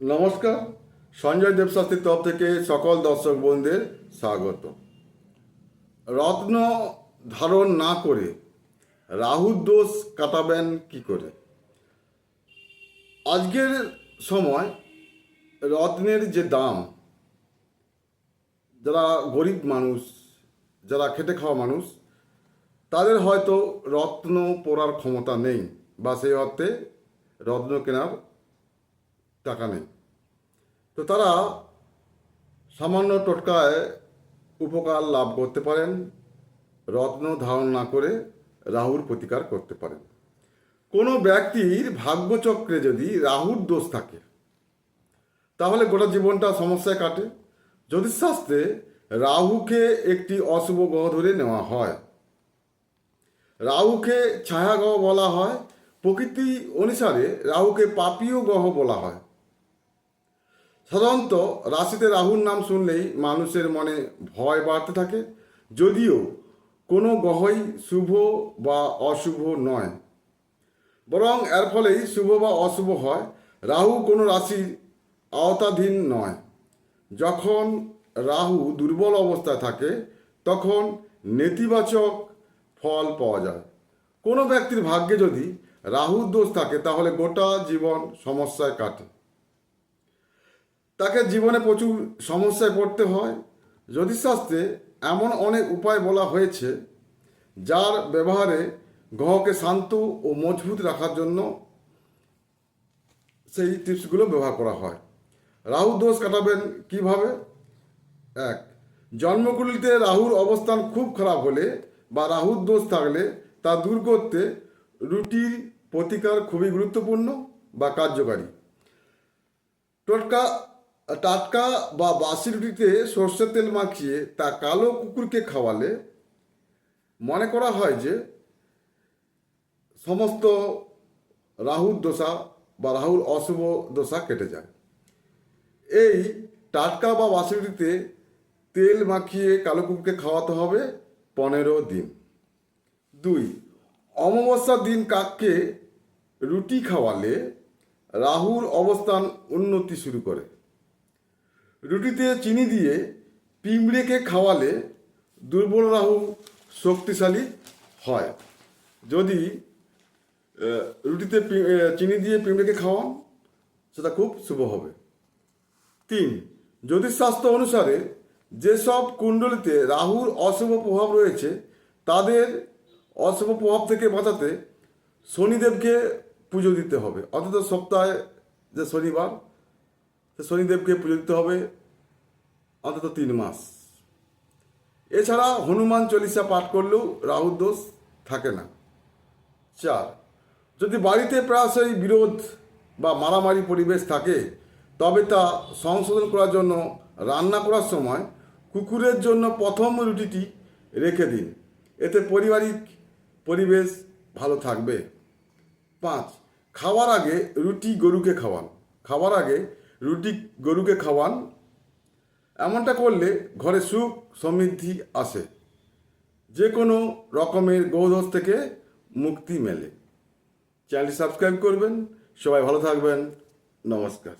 নমস্কার, সঞ্জয় দেবশাস্ত্রীর তরফ থেকে সকল দর্শক বন্ধুদের স্বাগত রত্ন ধারণ না করে রাহুর দোষ কাটাবেন কি করে? আজকের সময় রত্নের যে দাম, যারা গরিব মানুষ, যারা খেটে খাওয়া মানুষ, তাদের হয়তো রত্ন পরার ক্ষমতা নেই, বা সেই অর্থে রত্ন কেনার টাকা নেই। তো তারা সামান্য টোটকায় উপকার লাভ করতে পারেন, রত্ন ধারণ না করে রাহুর প্রতিকার করতে পারেন। কোনো ব্যক্তির ভাগ্যচক্রে যদি রাহুর দোষ থাকে, তাহলে গোটা জীবনটা সমস্যায় কাটে। জ্যোতিষশাস্ত্রে রাহুকে একটি অশুভ গ্রহ ধরে নেওয়া হয়। রাহুকে ছায়া গ্রহ বলা হয়। প্রকৃতি অনুসারে রাহুকে পাপীয় গ্রহ বলা হয়। সাধারণত রাশিতে রাহুর নাম শুনলেই মানুষের মনে ভয় বাড়তে থাকে, যদিও কোনো গ্রহই শুভ বা অশুভ নয়। বরং এর ফলেই শুভ বা অশুভ হয়, রাহু কোনো রাশির আওতাধীন নয়। যখন রাহু দুর্বল অবস্থায় থাকে, তখন নেতিবাচক ফল পাওয়া যায়। কোনো ব্যক্তির ভাগ্যে যদি রাহুর দোষ থাকে, তাহলে গোটা জীবন সমস্যায় কাটে। তাকে জীবনে প্রচুর সমস্যায় পড়তে হয়। জ্যোতিষশাস্ত্রে এমন অনেক উপায় বলা হয়েছে, যার ব্যবহারে গ্রহকে শান্ত ও মজবুত রাখার জন্য সেই টিপসগুলো ব্যবহার করা হয়। রাহু দোষ কাটাবেন কীভাবে? এক, জন্মকুলিতে রাহুর অবস্থান খুব খারাপ হলে বা রাহুর দোষ থাকলে তা দূর করতে রুটির প্রতিকার খুবই গুরুত্বপূর্ণ বা কার্যকারী। টোটকা টাটকা বা বাসি রুটিতে সর্ষের তেল মাখিয়ে তা কালো কুকুরকে খাওয়ালে মনে করা হয় যে সমস্ত রাহুর দশা বা রাহুর অশুভ দশা কেটে যায়। এই টাটকা বা বাসি রুটিতে তেল মাখিয়ে কালো কুকুরকে খাওয়াতে হবে পনেরো দিন। দুই অমাবস্যার দিন কাককে রুটি খাওয়ালে রাহুর অবস্থান উন্নতি শুরু করে। রুটিতে চিনি দিয়ে পিঁমড়েকে খাওয়ালে দুর্বল রাহু শক্তিশালী হয়। যদি রুটিতে চিনি দিয়ে পিঁমড়েকে খাওয়ান, সেটা খুব শুভ হবে। তিন জ্যোতিষশাস্ত্র অনুসারে যেসব কুণ্ডলিতে রাহুর অশুভ প্রভাব রয়েছে, তাদের অশুভ প্রভাব থেকে বাঁচাতে শনিদেবকে পুজো দিতে হবে। অন্তত সপ্তাহে যে শনিবার শনিদেবকে পুজো দিতে হবে অন্তত তিন মাস। এছাড়া হনুমান চল্লিশা পাঠ করলেও রাহুর দোষ থাকে না। চার, যদি বাড়িতে প্রায়শই বিরোধ বা মারামারি পরিবেশ থাকে, তবে তা সংশোধন করার জন্য রান্না করার সময় কুকুরের জন্য প্রথম রুটিটি রেখে দিন। এতে পারিবারিক পরিবেশ ভালো থাকবে। পাঁচ, খাওয়ার আগে রুটি গরুকে খাওয়ান। খাওয়ার আগে রুটি গরুকে খাওয়ান। এমনটা করলে ঘরে সুখ সমৃদ্ধি আসে। যে কোনো রকমের গৌধস থেকে মুক্তি মেলে। চ্যানেলটি সাবস্ক্রাইব করবেন। সবাই ভালো থাকবেন। নমস্কার।